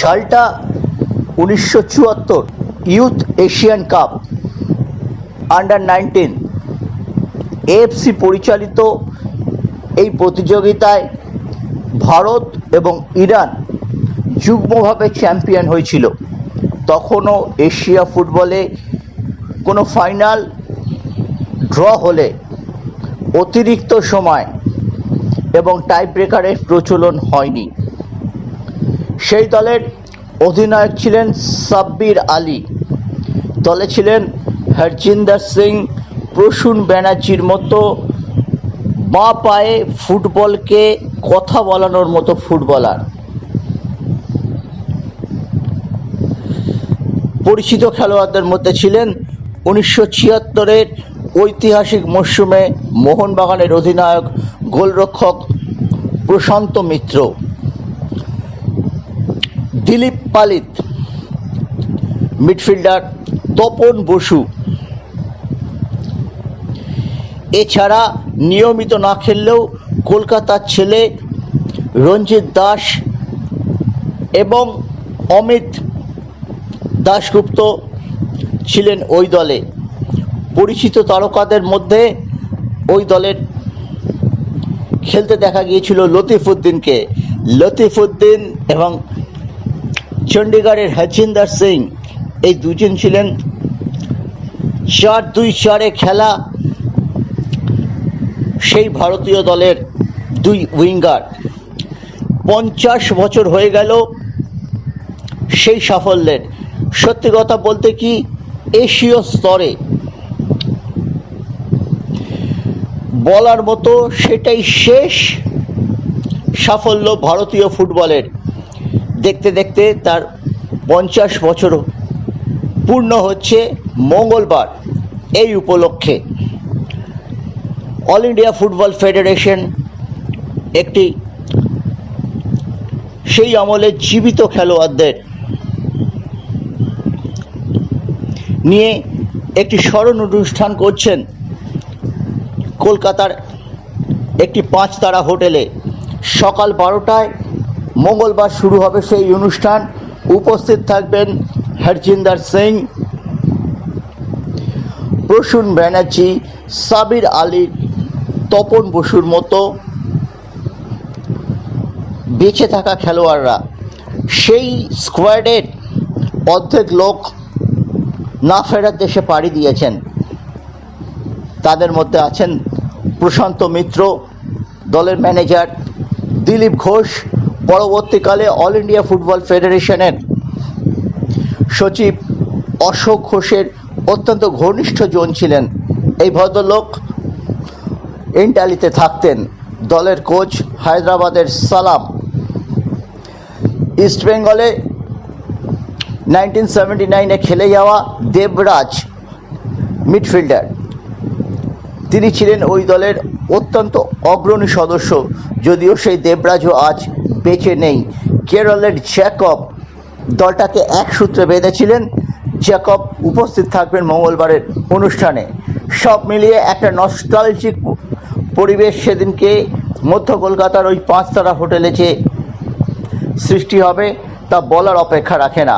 সালটা উনিশশো চুয়াত্তর youth Asian cup under nineteen AFC পরিচালিত এই প্রতিযোগিতায় ভারত এবং ইরান যুগ্মভাবে চ্যাম্পিয়ন হয়েছিল। তখনও এশিয়া ফুটবলে কোনো ফাইনাল ড্র হলে অতিরিক্ত সময় এবং টাই ব্রেকারের প্রচলন হয়নি। সেই দলের অধিনায়ক ছিলেন সাব্বির আলী। দলে ছিলেন হরজিন্দর সিং, প্রসূন ব্যানার্জির মতো বাঁ পায়ে ফুটবলকে কথা বলানোর মতো ফুটবলার। পরিচিত খেলোয়াড়দের মধ্যে ছিলেন উনিশশো ছিয়াত্তরের ঐতিহাসিক মরশুমে মোহনবাগানের অধিনায়ক, গোলরক্ষক প্রশান্ত মিত্র। দিলীপ পালিত, মিডফিল্ডার তপন বসু। এছাড়া নিয়মিত না খেললেও কলকাতার ছেলে রঞ্জিত দাস এবং অমিত দাশগুপ্ত ছিলেন ওই দলে। পরিচিত তারকাদের মধ্যে ওই দলের খেলতে দেখা গিয়েছিল লতিফ উদ্দিনকে লতিফ উদ্দিন এবং চণ্ডীগড়ের হরজিন্দর সিং, এই দুজন ছিলেন চার দুই চারে খেলা সেই ভারতীয় দলের দুই উইঙ্গার। পঞ্চাশ বছর হয়ে গেল সেই সাফল্যের। সত্যি কথা বলতে কি, এশীয় স্তরে বলার মতো সেটাই শেষ সাফল্য ভারতীয় ফুটবলের। দেখতে দেখতে তার পঞ্চাশ বছর পূর্ণ হচ্ছে মঙ্গলবার এই উপলক্ষে। অল ইন্ডিয়া ফুটবল ফেডারেশন একটি সেই আমলের জীবিত খেলোয়াড়দের নিয়ে একটি স্মরণ অনুষ্ঠান করছেন কলকাতার একটি পাঁচ তারা হোটেলে। সকাল বারোটায় মঙ্গলবার শুরু হবে সেই অনুষ্ঠান। উপস্থিত থাকবেন হরজিন্দার সিং, প্রসূন ব্যানার্জি, সাবির আলী, তপন বসুর মতো বেঁচে থাকা খেলোয়াড়রা। সেই স্কোয়াডের অর্ধেক লোক না ফেরার দেশে পাড়ি দিয়েছেন। তাদের মধ্যে আছেন প্রশান্ত মিত্র, দলের ম্যানেজার দিলীপ ঘোষ পরবর্তীকালে অল ইন্ডিয়া ফুটবল ফেডারেশনের সচিব অশোক ঘোষের অত্যন্ত ঘনিষ্ঠ জন ছিলেন। এই ভদ্রলোক ইন্টালিতে থাকতেন। দলের কোচ হায়দ্রাবাদের সালাম। ইস্ট বেঙ্গলে নাইনটিন সেভেন্টি নাইনে খেলে যাওয়া দেবরাজ মিডফিল্ডার। তিনি ছিলেন ওই দলের অত্যন্ত অগ্রণী সদস্য। যদিও সেই দেবরাজও আজ বেঁচে নেই। কেরলের জ্যাকব দলটাকে এক সূত্রে বেঁধেছিলেন। জ্যাকব উপস্থিত থাকবেন মঙ্গলবারের অনুষ্ঠানে। সব মিলিয়ে একটা নস্টালজিক পরিবেশ সেদিনকে মধ্য কলকাতার ওই পাঁচতারা হোটেলে যে সৃষ্টি হবে, তা বলার অপেক্ষা রাখে না।